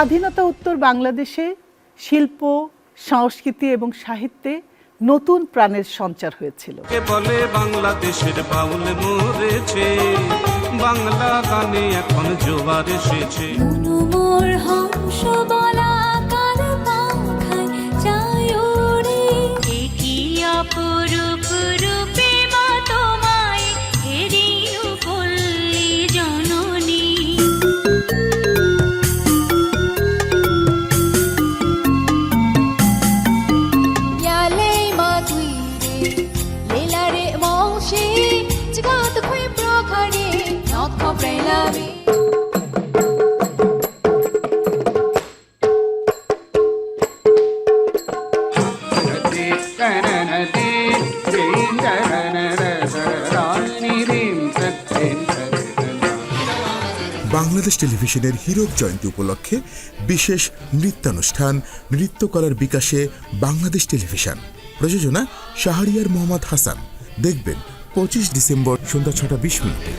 স্বাধীনতা উত্তর বাংলাদেশে শিল্প সংস্কৃতি এবং সাহিত্যে নতুন প্রাণের সঞ্চার হয়েছিল। কে বলে বাংলাদেশের বাউল মরেছে? বাংলা গানে এখন জোয়ার এসেছে। বাংলাদেশ টেলিভিশনের হীরক জয়ন্তী উপলক্ষে বিশেষ নৃত্যানুষ্ঠান নৃত্যকলার বিকাশে বাংলাদেশ টেলিভিশন। প্রযোজনা শাহরিয়ার মোহাম্মদ হাসান। দেখবেন পঁচিশ ডিসেম্বর সন্ধ্যা ছটা বিশ মিনিটে।